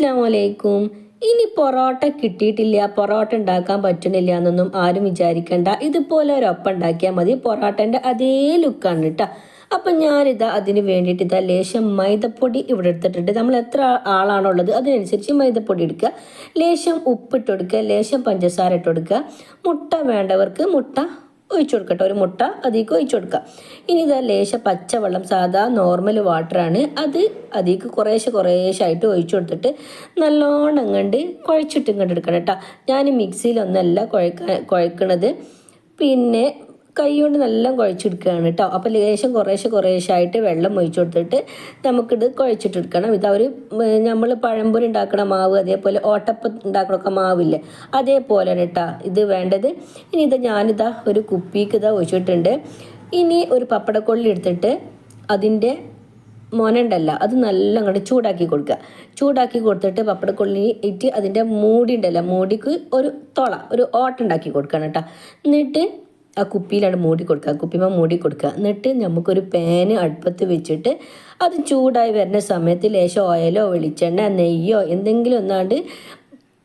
അസ്സാമലൈക്കും ഇനി പൊറോട്ട കിട്ടിയിട്ടില്ല പൊറോട്ട ഉണ്ടാക്കാൻ പറ്റണില്ല എന്നൊന്നും ആരും വിചാരിക്കണ്ട. ഇതുപോലെ ഒരൊപ്പം ഉണ്ടാക്കിയാൽ മതി. പൊറോട്ടന്റെ അതേ ലുക്കാണ് കേട്ടോ അപ്പം ഞാനിതാ അതിന് വേണ്ടിയിട്ട് ഇതാ ലേശം മൈദപ്പൊടി ഇവിടെ എടുത്തിട്ടുണ്ട്. നമ്മൾ എത്ര ആളാണോ ഉള്ളത് അതിനനുസരിച്ച് മൈദപ്പൊടി എടുക്കുക. ലേശം ഉപ്പിട്ട് കൊടുക്കുക. ലേശം പഞ്ചസാര ഇട്ട് കൊടുക്കുക. മുട്ട വേണ്ടവർക്ക് മുട്ട ഒഴിച്ചു കൊടുക്കട്ടെ. ഒരു മുട്ട അതിലേക്ക് ഒഴിച്ചു കൊടുക്കുക. ഇനി ഇതാ ലേശ പച്ചവെള്ളം സാധാ നോർമൽ വാട്ടറാണ് അത് അതിലേക്ക് കുറേശ്ശെ കുറേശ്ശായിട്ട് ഒഴിച്ചു കൊടുത്തിട്ട് നല്ലോണം കണ്ട് കുഴച്ചിട്ടും കണ്ടെടുക്കണം കേട്ടോ. ഞാൻ മിക്സിയിലൊന്നല്ല കുഴക്ക കുഴക്കണത്. പിന്നെ കൈ കൊണ്ട് നല്ല കുഴച്ചെടുക്കുകയാണ് കേട്ടോ. അപ്പോൾ ലേശം കുറേശ്ശെ കുറേശ്ശായിട്ട് വെള്ളം ഒഴിച്ചു കൊടുത്തിട്ട് നമുക്കിത് കുഴച്ചിട്ടെടുക്കണം. ഇത് അവർ നമ്മൾ പഴംപൊരി ഉണ്ടാക്കണ മാവ് അതേപോലെ ഓട്ടപ്പം ഉണ്ടാക്കണൊക്കെ മാവില്ലേ? അതേപോലെയാണ് കേട്ടോ ഇത് വേണ്ടത്. ഇനി ഇത് ഞാനിതാ ഒരു കുപ്പിക്ക് ഇതാ ഒഴിച്ചിട്ടുണ്ട്. ഇനി ഒരു പപ്പടക്കൊള്ളി എടുത്തിട്ട് അതിന്റെ മൊനണ്ടല്ല അത് നല്ല അങ്ങോട്ട് ചൂടാക്കി കൊടുക്കുക. ചൂടാക്കി കൊടുത്തിട്ട് പപ്പടക്കൊള്ളി ഇട്ട് അതിന്റെ മൂടി ഉണ്ടല്ലോ മൂടിക്ക് ഒരു തുള ഒരു ഓട്ടുണ്ടാക്കി കൊടുക്കണം കേട്ടോ. എന്നിട്ട് ആ കുപ്പിയിലാണ് മൂടി കൊടുക്കുക. കുപ്പിമ മൂടി കൊടുക്കുക. എന്നിട്ട് നമുക്കൊരു പാന് അടുപ്പത്ത് വെച്ചിട്ട് അത് ചൂടായി വരുന്ന സമയത്ത് ലേശം ഓയിലോ വെളിച്ചെണ്ണ നെയ്യോ എന്തെങ്കിലും ഒന്നാണ്ട്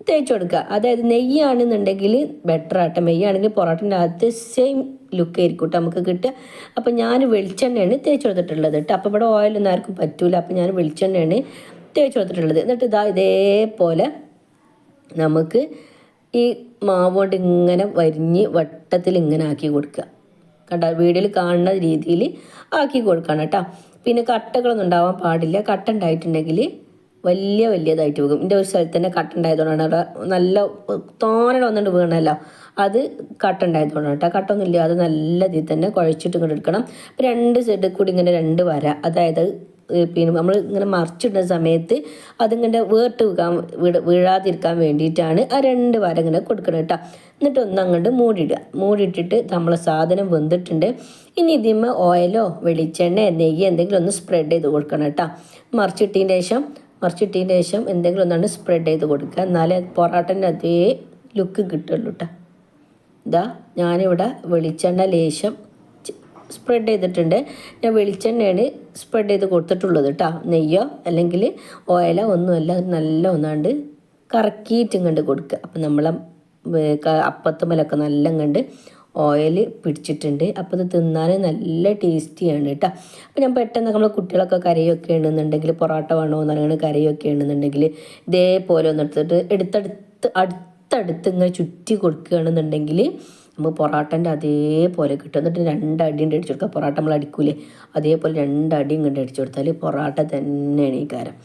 തേച്ച് കൊടുക്കുക. അതായത് നെയ്യാണെന്നുണ്ടെങ്കിൽ ബെറ്റർ ആട്ടെ. നെയ്യാണെങ്കിൽ പൊറോട്ടന്റെ അകത്ത് സെയിം ലുക്ക് ആയിരിക്കും കേട്ടോ നമുക്ക് കിട്ടുക. അപ്പം ഞാൻ വെളിച്ചെണ്ണയാണ് തേച്ച് കൊടുത്തിട്ടുള്ളത് കേട്ടോ അപ്പോൾ ഇവിടെ ഓയിലൊന്നും ആർക്കും പറ്റൂല. അപ്പം ഞാൻ വെളിച്ചെണ്ണയാണ് തേച്ച് കൊടുത്തിട്ടുള്ളത്. എന്നിട്ട് ഇതാ ഇതേപോലെ നമുക്ക് ഈ മാവ് കൊണ്ട് ഇങ്ങനെ വരിഞ്ഞ് വട്ടത്തിൽ ഇങ്ങനെ ആക്കി കൊടുക്കുക. കണ്ട? വീടിൽ കാണുന്ന രീതിയിൽ ആക്കി കൊടുക്കണം കേട്ടോ. പിന്നെ കട്ടകളൊന്നും ഉണ്ടാവാൻ പാടില്ല. കട്ട ഉണ്ടായിട്ടുണ്ടെങ്കിൽ വലിയ വലിയതായിട്ട് പോകും എന്റെ ഒരു സ്ഥലത്ത് തന്നെ കട്ട ഉണ്ടായതുകൊണ്ടാണ്. നല്ല തോനട വന്നിട്ട് വീണല്ലോ. അത് കട്ട ഉണ്ടായതുകൊണ്ടാണ് കേട്ടോ. കട്ടൊന്നുമില്ല. അത് നല്ല ഇതിൽ തന്നെ കുഴച്ചിട്ട് ഇങ്ങോട്ട് എടുക്കണം. രണ്ട് സൈഡിൽ കൂടി ഇങ്ങനെ രണ്ട് വര. അതായത് പിന്നെ നമ്മൾ ഇങ്ങനെ മറിച്ചിടുന്ന സമയത്ത് അതിങ്ങനെ വേർട്ട് വീക്കാൻ വീഴാതിരിക്കാൻ വേണ്ടിയിട്ടാണ് ആ രണ്ട് വര ഇങ്ങനെ കൊടുക്കണം കേട്ടോ. എന്നിട്ട് ഒന്ന് അങ്ങോട്ട് മൂടിയിടുക. മൂടിയിട്ടിട്ട് നമ്മളെ സാധനം വെന്തിട്ടുണ്ട്. ഇനി ഇതിന്മേ ഓയിലോ വെളിച്ചെണ്ണ നെയ്യ് എന്തെങ്കിലും ഒന്ന് സ്പ്രെഡ് ചെയ്ത് കൊടുക്കണം കേട്ടോ. മറിച്ചിട്ടതിന് ശേഷം മറിച്ചിട്ടതിന് ശേഷം എന്തെങ്കിലും ഒന്നാണ് സ്പ്രെഡ് ചെയ്ത് കൊടുക്കുക. എന്നാലേ പൊറാട്ടന്റെ അതേ ലുക്ക് കിട്ടുള്ളൂ കേട്ടോ. ഇതാ ഞാനിവിടെ വെളിച്ചെണ്ണ ലേശം സ്പ്രെഡ് ചെയ്തിട്ടുണ്ട്. ഞാൻ വെളിച്ചെണ്ണയാണ് സ്പ്രെഡ് ചെയ്ത് കൊടുത്തിട്ടുള്ളത് കേട്ടോ നെയ്യോ അല്ലെങ്കിൽ ഓയിലോ ഒന്നുമല്ല നല്ല ഒന്നാണ്ട് കറക്കിയിട്ടും കണ്ട് കൊടുക്കുക. അപ്പം നമ്മളെ അപ്പത്തുമ്മലൊക്കെ നല്ല കണ്ട് ഓയിൽ പിടിച്ചിട്ടുണ്ട്. അപ്പോൾ ഇത് തിന്നാൻ നല്ല ടേസ്റ്റിയാണ് കേട്ടോ അപ്പോൾ ഞാൻ പെട്ടെന്ന് നമ്മൾ കുട്ടികളൊക്കെ കരയൊക്കെ ഉണ്ടെന്നുണ്ടെങ്കിൽ പൊറോട്ട വേണോ എന്നങ്ങനെ കരയൊക്കെ ഉണ്ടെന്നുണ്ടെങ്കിൽ ഇതേപോലെ ഒന്ന് എടുത്തിട്ട് എടുത്തടുത്ത് അടുത്തടുത്ത് ഇങ്ങനെ ചുറ്റി കൊടുക്കുകയാണെന്നുണ്ടെങ്കിൽ നമുക്ക് പൊറാട്ടന്റെ അതേപോലെ കിട്ടും. എന്നിട്ട് രണ്ടടി ഉണ്ട് അടിച്ചു കൊടുക്കുക പൊറാട്ട നമ്മൾ അടിക്കൂലേ? അതേപോലെ രണ്ടടി ഇങ്ങോട്ട് അടിച്ചു കൊടുത്താൽ പൊറാട്ട തന്നെയാണ് ഈ കാരം.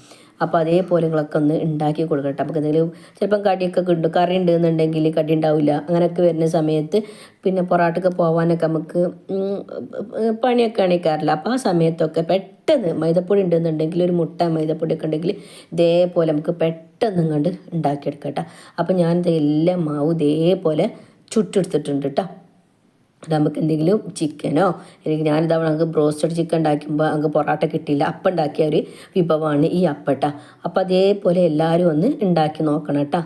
അപ്പോൾ അതേപോലെ നിങ്ങളൊക്കെ ഒന്ന് ഉണ്ടാക്കി കൊടുക്കട്ടെ. നമുക്ക് എന്തെങ്കിലും ചിലപ്പം കടിയൊക്കെ കിട്ടും. കറി ഉണ്ടെന്നുണ്ടെങ്കിൽ കടി ഉണ്ടാവില്ല അങ്ങനെയൊക്കെ വരുന്ന സമയത്ത് പിന്നെ പൊറാട്ടൊക്കെ പോകാനൊക്കെ നമുക്ക് പണിയൊക്കെ അണിക്കാറില്ല അപ്പോൾ ആ സമയത്തൊക്കെ പെട്ടെന്ന് മൈദപ്പൊടി ഉണ്ടെന്നുണ്ടെങ്കിൽ ഒരു മുട്ട മൈദപ്പൊടി ഒക്കെ ഉണ്ടെങ്കിൽ ഇതേപോലെ നമുക്ക് പെട്ടെന്ന് ഇങ്ങോട്ട് ഉണ്ടാക്കിയെടുക്കട്ടെ അപ്പോൾ ഞാനിത് എല്ലാ മാവും ഇതേപോലെ ചുട്ടെടുത്തിട്ടുണ്ട് കേട്ടോ നമുക്ക് എന്തെങ്കിലും ചിക്കനോ അല്ലെങ്കിൽ ഞാനിതാ അങ്ങ് ബ്രോസ്റ്റഡ് ചിക്കൻ ഉണ്ടാക്കുമ്പോൾ അങ്ങ് പൊറോട്ട കിട്ടിയില്ല. അപ്പം ഉണ്ടാക്കിയ ഒരു വിഭവമാണ് ഈ അപ്പട്ട. അപ്പം അതേപോലെ എല്ലാവരും ഒന്ന് ഉണ്ടാക്കി നോക്കണം കേട്ടോ